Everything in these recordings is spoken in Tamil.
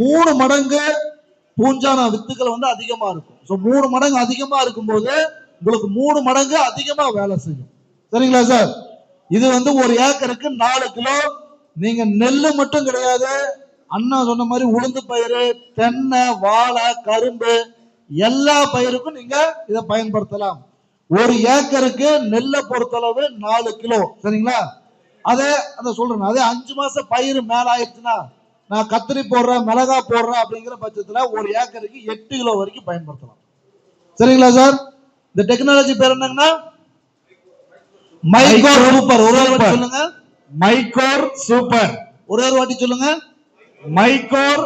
மூணு மடங்கு பூஞ்சான வித்துக்கள் வந்து அதிகமா இருக்கும். ஸோ மூணு மடங்கு அதிகமா இருக்கும்போது உங்களுக்கு மூணு மடங்கு அதிகமா வேலை செய்யும். சரிங்களா சார் இது வந்து ஒரு ஏக்கருக்கு நாலு கிலோ. நீங்க நெல் மட்டும் கிடையாது அண்ணா சொன்ன மாதிரி உளுந்து பயிறு தென்னை வாழை கரும்பு எல்லா பயிருக்கும் நீங்க இதை பயன்படுத்தலாம். ஒரு ஏக்கருக்கு நெல்லை பொறுத்தளவு நாலு கிலோ. சரிங்களா? அதே அதை சொல்றேன் அதே அஞ்சு மாசம் பயிர் மேல ஆயிடுச்சுன்னா நான் கத்திரி போடுறேன் மிளகா போடுறேன் அப்படிங்கிற பட்சத்துல ஒரு ஏக்கருக்கு எட்டு கிலோ வரைக்கும் பயன்படுத்தலாம். சரிங்களா சார்? இந்த டெக்னாலஜி பேர் என்னங்கன்னா மைக்ரோ சூப்பர் ஒரே ஒரு வாட்டி சொல்லுங்க. மைக்கோர் சூப்பர் ஒரே ஒரு வாட்டி சொல்லுங்க. மைக்கோர்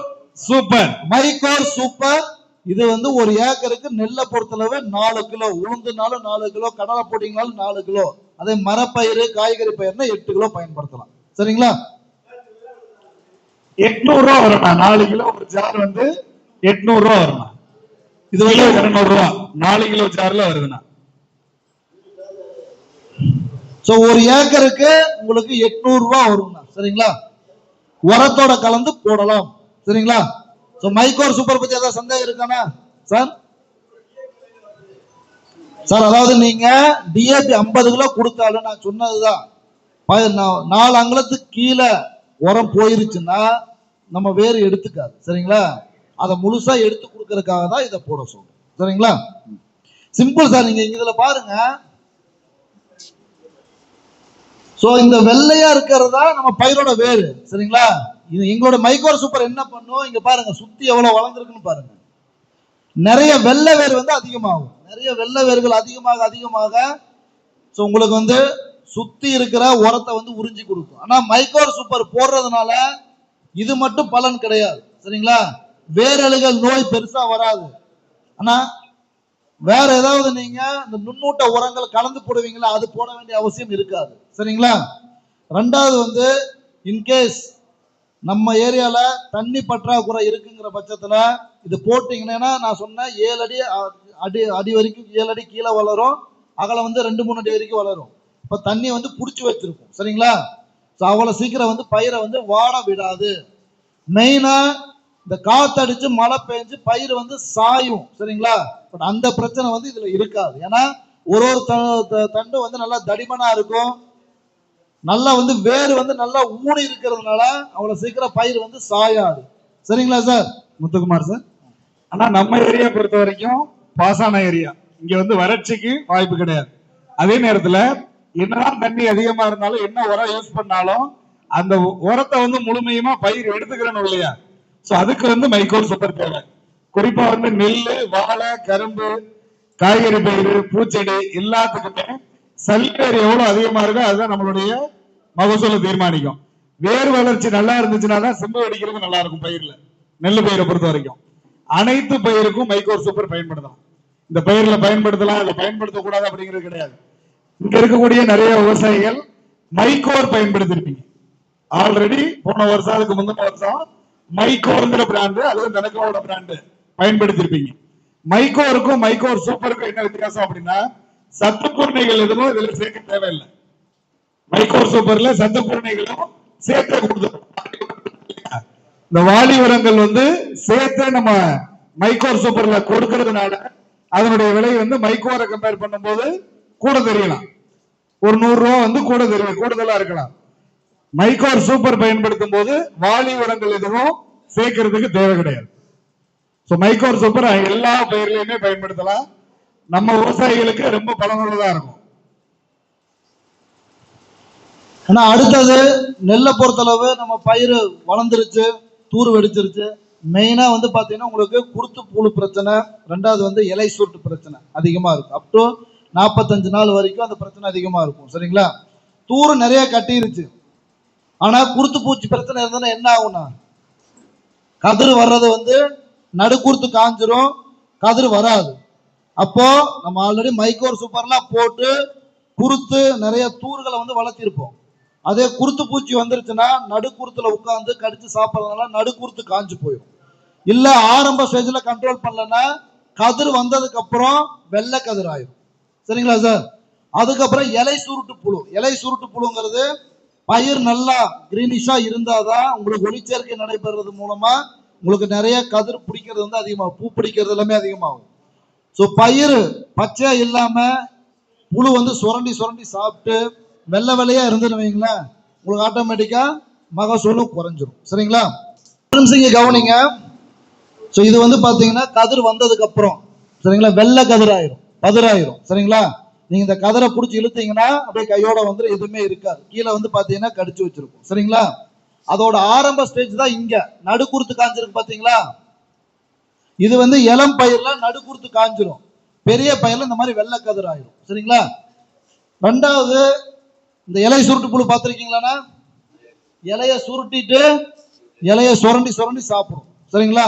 சூப்பர் மைக்கோர் சூப்பர் இது வந்து ஒரு ஏக்கருக்கு நெல்லை பொறுத்தளவு நாலு கிலோ உளுந்துனாலும் நாலு கிலோ கடலை போட்டீங்கனாலும் நாலு கிலோ. அதே மரப்பயிறு காய்கறி பயிர்னா எட்டு கிலோ பயன்படுத்தலாம். சரிங்களா? எட்நூறு ரூபா வரணும் நாலு கிலோ ஒரு ஜார் வந்து எட்நூறு ரூபா வரணும் இது கிலோ வந்து இருநூறு ரூபா நாலு கிலோ ஜார்ல வருதுண்ணா. சோ ஒரு ஏக்கருக்கு உங்களுக்கு எட்நூறு ரூபா வரும்ண்ணா. சரிங்களா? உரத்தோட கலந்து போடலாம். சரிங்களா? சோ மைக்கோர் சூப்பர் பத்தி ஏதாவது சந்தேகம் இருக்கானா சார்? சார் அதாவது நீங்க டிஏபி ஐம்பது கிலோ கொடுத்தாலும் நான் சொன்னதுதான். நாலு அங்குலத்துக்கு கீழே உரம் போயிருச்சுன்னா நம்ம வேறு எடுத்துக்காது. சரிங்களா? அதை முழுசா எடுத்து கொடுக்கறதுக்காக தான் இதை போட சொல்றோம். சரிங்களா? சிம்பிள் சார் நீங்க இதுல பாருங்க. சோ இந்த வெள்ளையா இருக்கிறதா நம்ம பயிரோட வேறு. சரிங்களா? இது எங்களோட மைக்ரோ சூப்பர் என்ன பண்ணும்? இங்க பாருங்க சுத்தி எவ்வளவு வளர்ந்துருக்குன்னு பாருங்க. நிறைய வெள்ளை வேர் வந்து அதிகமாகும். நிறைய வெள்ளை வேர்கள் அதிகமாக அதிகமாக. ஸோ உங்களுக்கு வந்து சுத்தி இருக்கிற உரத்தை வந்து உறிஞ்சி கொடுக்கும். ஆனா மைக்ரோர் சூப்பர் போடுறதுனால இது மட்டும் பலன் கிடையாது. சரிங்களா? வேரழுகள் நோய் பெருசா வராது. ஆனா வேற ஏதாவது நீங்க இந்த நுண்ணூட்ட உரங்கள் கலந்து போடுவீங்களா? அது போட வேண்டிய அவசியம் இருக்காது. சரிங்களா? ரெண்டாவது வந்து இன்கேஸ் நம்ம ஏரியால தண்ணி பற்றாக்குறை இருக்குங்கிற பட்சத்துல இது போட்டீங்கன்னா நான் சொன்னேன் ஏழு அடி அடி அடி வரைக்கும் ஏழு அடி கீழே வளரும். அகலம் வந்து ரெண்டு மூணு அடி வரைக்கும் வளரும். இப்போ தண்ணி வந்து பிடிச்சி வச்சிருக்கும். சரிங்களா? ஸோ அவ்வளோ சீக்கிரம் வந்து பயிரை வந்து வாட விடாது. மெயினாக இந்த காத்தடிச்சு மழை பெஞ்சு பயிர் வந்து சாயும். சரிங்களா? பட் அந்த பிரச்சனை வந்து இதில் இருக்காது. ஏன்னா ஒரு ஒரு த- தண்டு வந்து நல்லா தடிமனாக இருக்கும். நல்லா வந்து வேர் வந்து நல்லா ஊனி இருக்கிறதுனால அவ்வளோ சீக்கிரம் பயிர் வந்து சாயாது. சரிங்களா சார்? முத்துக்குமார் சார்? ஆனால் நம்ம ஏரியா பொறுத்த வரைக்கும் பாசான ஏரியா. இங்கே வந்து வறட்சிக்கு வாய்ப்பு கிடையாது. அதே நேரத்தில் என்னதான் தண்ணி அதிகமா இருந்தாலும் என்ன உரம் யூஸ் பண்ணாலும் அந்த உரத்தை வந்து முழுமையுமா பயிர் எடுத்துக்கிறணும் இல்லையா? சோ அதுக்கு வந்து மைக்கோல் சூப்பர் தேவை. குறிப்பா வந்து நெல்லு வாழை கரும்பு காய்கறி பயிர் பூச்செடி எல்லாத்துக்குமே சல்பேர் எவ்வளவு அதிகமா இருக்கோ அதுதான் நம்மளுடைய மகசூலை தீர்மானிக்கும். வேர் வளர்ச்சி நல்லா இருந்துச்சுன்னா தான் செம்பு வெடிக்கிறது நல்லா இருக்கும் பயிர்ல. நெல் பயிரை பொறுத்த வரைக்கும். அனைத்து பயிருக்கும் மைக்கோர் சூப்பர் பயன்படுத்தலாம். இந்த பயிர்ல பயன்படுத்தலாம் அதை பயன்படுத்தக்கூடாது அப்படிங்கிறது கிடையாது. இங்க இருக்கக்கூடிய நிறைய விவசாயிகள் மைக்கோர் பயன்படுத்திருப்பீங்க. ஆல்ரெடி போன வருஷம் அதுக்கு முந்தின வருஷம் மைக்கோர்ங்கிற பிராண்டு அல்லது தனக்கோட பிராண்டு பயன்படுத்திருப்பீங்க. மைக்கோருக்கும் மைக்கோர் சூப்பருக்கும் என்ன வித்தியாசம் அப்படின்னா சத்து பூர்ணைகள் எதுவும் இதுல சேர்க்க தேவையில்லை. மைக்கோர் சூப்பர்ல சத்து பூர்ணைகளும் சேர்த்து கொடுத்துரும் இந்த வாலி உரங்கள் வந்து சேர்த்து நம்ம மைக்கோர் சூப்பர்ல கொடுக்கறதுனால அதனுடைய விலை வந்து மைக்கோரை கம்பேர் பண்ணும்போது கூட தெரியலாம். ஒரு நூறு ரூபா வந்து கூட தெரியும் கூடுதலா இருக்கலாம். மைக்கோர் சூப்பர் பயன்படுத்தும் போது வாலி உரங்கள் எதுவும் சேர்க்கறதுக்கு தேவை கிடையாது. சோ மைக்கோர் சூப்பர் எல்லா பயிர்லையுமே பயன்படுத்தலாம். நம்ம விவசாயிகளுக்கு ரொம்ப பலனுள்ளதா இருக்கும். ஆனா அடுத்தது நெல்லை பொறுத்தளவு நம்ம பயிர் வளர்ந்துருச்சு தூர் வெடிச்சிருச்சு. மெயினா வந்து பாத்தீங்கன்னா உங்களுக்கு குருத்து புழு பிரச்சனை ரெண்டாவது வந்து இலை சுருட்டு பிரச்சனை அதிகமா இருக்கும் அப் டு நாற்பத்தஞ்சு நாள் வரைக்கும் அந்த பிரச்சனை அதிகமாக இருக்கும் சரிங்களா? தூர் நிறைய கட்டிருச்சு. ஆனால் குருத்து பூச்சி பிரச்சனை இருந்ததுன்னா என்ன ஆகும்னா? கதிர் வர்றது வந்து நடுக்குருத்து காஞ்சிரும் கதிர் வராது. அப்போ நம்ம ஆல்ரெடி மைக்கோர் சூப்பர்லாம் போட்டு குருத்து நிறைய தூர்களை வந்து வளர்த்திருப்போம். அதே குருத்து பூச்சி வந்துருச்சுன்னா நடுக்குறுத்துல உட்காந்து கடிச்சு சாப்பிட்றதுனால நடுக்குறுத்து காஞ்சு போயிடும் இல்லை ஆரம்ப ஸ்டேஜில் கண்ட்ரோல் பண்ணலன்னா கதிர் வந்ததுக்கு அப்புறம் வெள்ளை கதிர் ஆயிடும் சரிங்களா சார்? அதுக்கப்புறம் இலை சுருட்டு புழு. இலை சுருட்டு புழுங்கிறது பயிர் நல்லா கிரீனிஷா இருந்தாதான் உங்களுக்கு ஒளிச்சேர்க்கை நடைபெறது மூலமா உங்களுக்கு நிறைய கதிர் பிடிக்கிறது வந்து அதிகமாகும். பூ பிடிக்கிறது எல்லாமே அதிகமாகும். ஸோ பயிர் பச்சையா இல்லாம புழு வந்து சுரண்டி சுரண்டி சாப்பிட்டு வெள்ளை வெள்ளையா இருந்துன்னு வைங்களேன் உங்களுக்கு ஆட்டோமேட்டிக்கா மகசூலும் குறைஞ்சிரும். சரிங்களா? ஒரு கவனிங்க. ஸோ இது வந்து பார்த்தீங்கன்னா கதிர் வந்ததுக்கு அப்புறம் சரிங்களா? வெள்ளை கதிர் ஆயிரும் கதராயிரும் சரிங்களா? நீங்க இந்த கதிரை பிடிச்சி இழுத்தீங்கன்னா அப்படியே கையோட வந்து எதுவுமே இருக்காது. கீழே வந்து பாத்தீங்கன்னா கடிச்சு வச்சிருக்கும். சரிங்களா? அதோட ஆரம்ப ஸ்டேஜ் தான் இங்க. நடுக்குறுத்து காஞ்சிருக்கு பாத்தீங்களா? இது வந்து இளம் பயிர்ல நடுக்குறுத்து காஞ்சிரும். பெரிய பயிர்ல இந்த மாதிரி வெள்ளை கதிர் ஆயிரும் சரிங்களா? ரெண்டாவது இந்த இலை சுருட்டு புழு பார்த்துருக்கீங்களாண்ணா? இலைய சுருட்டிட்டு இலைய சுரண்டி சுரண்டி சாப்பிடும். சரிங்களா?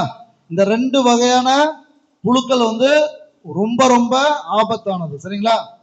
இந்த ரெண்டு வகையான புழுக்கள் வந்து ரொம்ப ரொம்ப ஆபத்தானது. சரிங்களா?